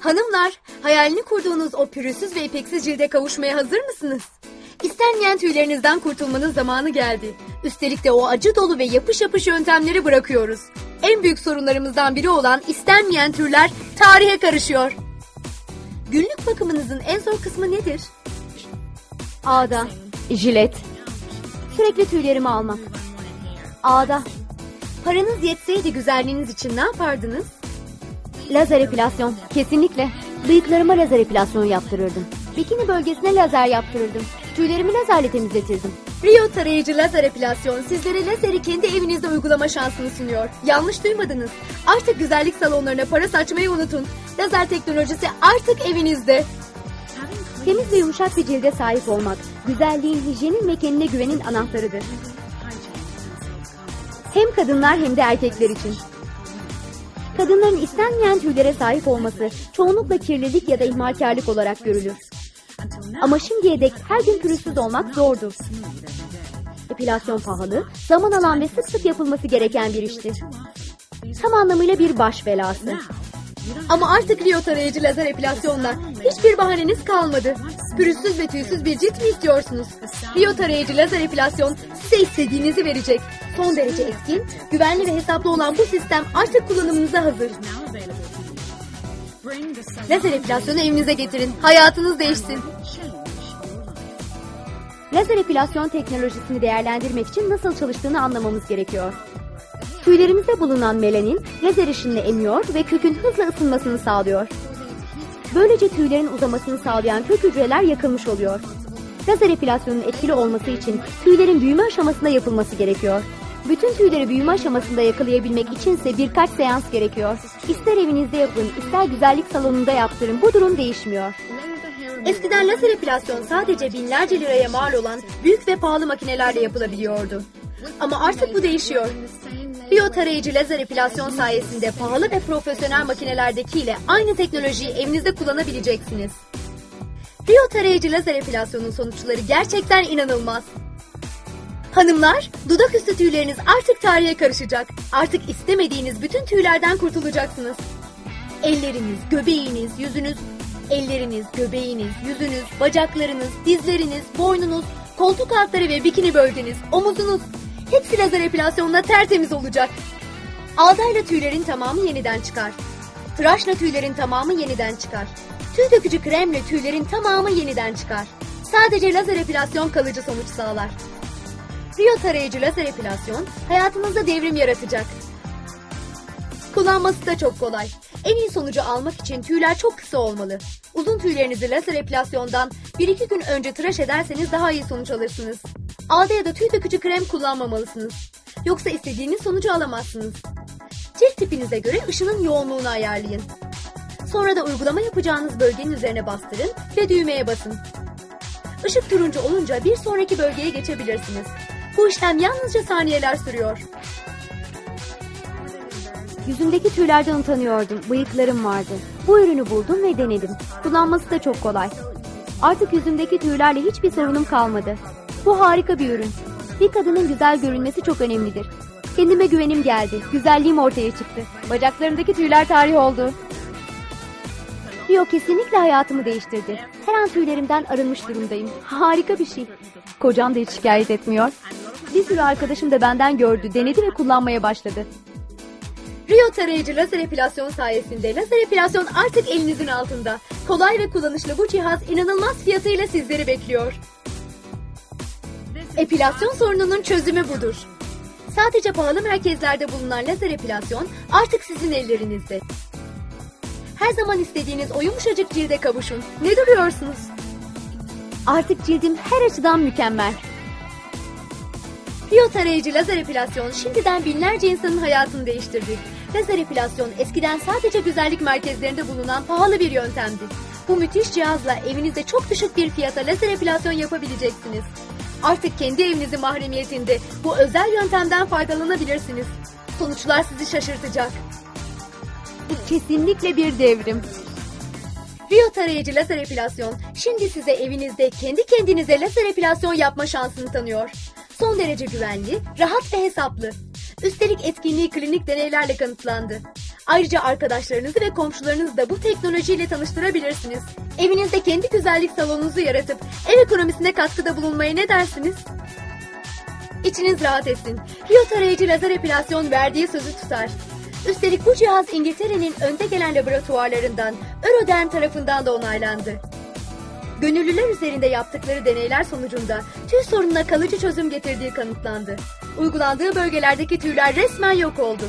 Hanımlar, hayalini kurduğunuz o pürüzsüz ve ipeksiz cilde kavuşmaya hazır mısınız? İstenmeyen tüylerinizden kurtulmanın zamanı geldi. Üstelik de o acı dolu ve yapış yapış yöntemleri bırakıyoruz. En büyük sorunlarımızdan biri olan istenmeyen türler tarihe karışıyor. Günlük bakımınızın en zor kısmı nedir? Ağda, jilet, sürekli tüylerimi almak. Ağda, Paranız yetseydi güzelliğiniz için ne yapardınız? Lazer epilasyon, kesinlikle. Bıyıklarıma lazer epilasyon yaptırırdım. Bikini bölgesine lazer yaptırırdım. Tüylerimi lazerle temizletirdim. Rio tarayıcı lazer epilasyon sizlere lazeri kendi evinizde uygulama şansını sunuyor. Yanlış duymadınız. Artık güzellik salonlarına para saçmayı unutun. Lazer teknolojisi artık evinizde. Temiz ve yumuşak bir cilde sahip olmak, güzelliğin, hijyenin ve kendine güvenin anahtarıdır. Hem kadınlar hem de erkekler için. Kadınların istenmeyen tüylere sahip olması çoğunlukla kirlilik ya da ihmalkarlık olarak görülür. Ama şimdiye dek her gün pürüzsüz olmak zordu. Epilasyon pahalı, zaman alan ve sık sık yapılması gereken bir iştir. Tam anlamıyla bir baş belası. Ama artık Rio tarayıcı lazer epilasyonla hiçbir bahaneniz kalmadı. Pürüzsüz ve tüysüz bir cilt mi istiyorsunuz? Rio tarayıcı lazer epilasyon size istediğinizi verecek. Son derece etkin, güvenli ve hesaplı olan bu sistem artık kullanımınıza hazır. Lazer epilasyonu evinize getirin. Hayatınız değişsin. Lazer epilasyon teknolojisini değerlendirmek için nasıl çalıştığını anlamamız gerekiyor. Tüylerimizde bulunan melanin lazer ışınını emiyor ve kökün hızla ısınmasını sağlıyor. Böylece tüylerin uzamasını sağlayan kök hücreler yakılmış oluyor. Lazer epilasyonun etkili olması için tüylerin büyüme aşamasında yapılması gerekiyor. Bütün tüyleri büyüme aşamasında yakalayabilmek içinse birkaç seans gerekiyor. İster evinizde yapın, ister güzellik salonunda yaptırın. Bu durum değişmiyor. Eskiden lazer epilasyon sadece binlerce liraya mal olan büyük ve pahalı makinelerle yapılabiliyordu. Ama artık bu değişiyor. Rio tarayıcı lazer epilasyon sayesinde pahalı ve profesyonel makinelerdekiyle aynı teknolojiyi evinizde kullanabileceksiniz. Rio tarayıcı lazer epilasyonun sonuçları gerçekten inanılmaz. Hanımlar, dudak üstü tüyleriniz artık tarihe karışacak. Artık istemediğiniz bütün tüylerden kurtulacaksınız. Elleriniz, göbeğiniz, yüzünüz, elleriniz, göbeğiniz, yüzünüz, bacaklarınız, dizleriniz, boynunuz, koltuk altları ve bikini bölgeniz, omuzunuz hepsi lazer epilasyonla tertemiz olacak. Ağdayla tüylerin tamamı yeniden çıkar. Tıraşla tüylerin tamamı yeniden çıkar. Tüy dökücü kremle tüylerin tamamı yeniden çıkar. Sadece lazer epilasyon kalıcı sonuç sağlar. Rio tarayıcı lazer epilasyon hayatınızda devrim yaratacak. Kullanması da çok kolay. En iyi sonucu almak için tüyler çok kısa olmalı. Uzun tüylerinizi lazer epilasyondan 1-2 gün önce tıraş ederseniz daha iyi sonuç alırsınız. Ağda ya da tüy dökücü krem kullanmamalısınız. Yoksa istediğiniz sonucu alamazsınız. Cilt tipinize göre ışının yoğunluğunu ayarlayın. Sonra da uygulama yapacağınız bölgenin üzerine bastırın ve düğmeye basın. Işık turuncu olunca bir sonraki bölgeye geçebilirsiniz. Bu işlem yalnızca saniyeler sürüyor. Yüzümdeki tüylerden utanıyordum. Bıyıklarım vardı. Bu ürünü buldum ve denedim. Kullanması da çok kolay. Artık yüzümdeki tüylerle hiçbir sorunum kalmadı. Bu harika bir ürün. Bir kadının güzel görünmesi çok önemlidir. Kendime güvenim geldi. Güzelliğim ortaya çıktı. Bacaklarımdaki tüyler tarih oldu. Rio kesinlikle hayatımı değiştirdi. Her an tüylerimden arınmış durumdayım. Harika bir şey. Kocam da hiç şikayet etmiyor. Bir sürü arkadaşım da benden gördü, denedi ve kullanmaya başladı. Rio tarayıcı lazer epilasyon sayesinde lazer epilasyon artık elinizin altında. Kolay ve kullanışlı bu cihaz inanılmaz fiyatıyla sizleri bekliyor. Epilasyon sorununun çözümü budur. Sadece pahalı merkezlerde bulunan lazer epilasyon artık sizin ellerinizde. Her zaman istediğiniz o yumuşacık cilde kavuşun. Ne duruyorsunuz? Artık cildim her açıdan mükemmel. Rio tarayıcı lazer epilasyon şimdiden binlerce insanın hayatını değiştirdi. Lazer epilasyon eskiden sadece güzellik merkezlerinde bulunan pahalı bir yöntemdi. Bu müthiş cihazla evinizde çok düşük bir fiyata lazer epilasyon yapabileceksiniz. Artık kendi evinizin mahremiyetinde bu özel yöntemden faydalanabilirsiniz. Sonuçlar sizi şaşırtacak. Bu kesinlikle bir devrim. Rio tarayıcı lazer epilasyon şimdi size evinizde kendi kendinize lazer epilasyon yapma şansını tanıyor. Son derece güvenli, rahat ve hesaplı. Üstelik etkinliği klinik deneylerle kanıtlandı. Ayrıca arkadaşlarınızı ve komşularınızı da bu teknolojiyle tanıştırabilirsiniz. Evinizde kendi güzellik salonunuzu yaratıp ev ekonomisine katkıda bulunmaya ne dersiniz? İçiniz rahat etsin. Rio tarayıcı lazer epilasyon verdiği sözü tutar. Üstelik bu cihaz İngiltere'nin önde gelen laboratuvarlarından Euroderm tarafından da onaylandı. Gönüllüler üzerinde yaptıkları deneyler sonucunda tüy sorununa kalıcı çözüm getirdiği kanıtlandı. Uygulandığı bölgelerdeki tüyler resmen yok oldu.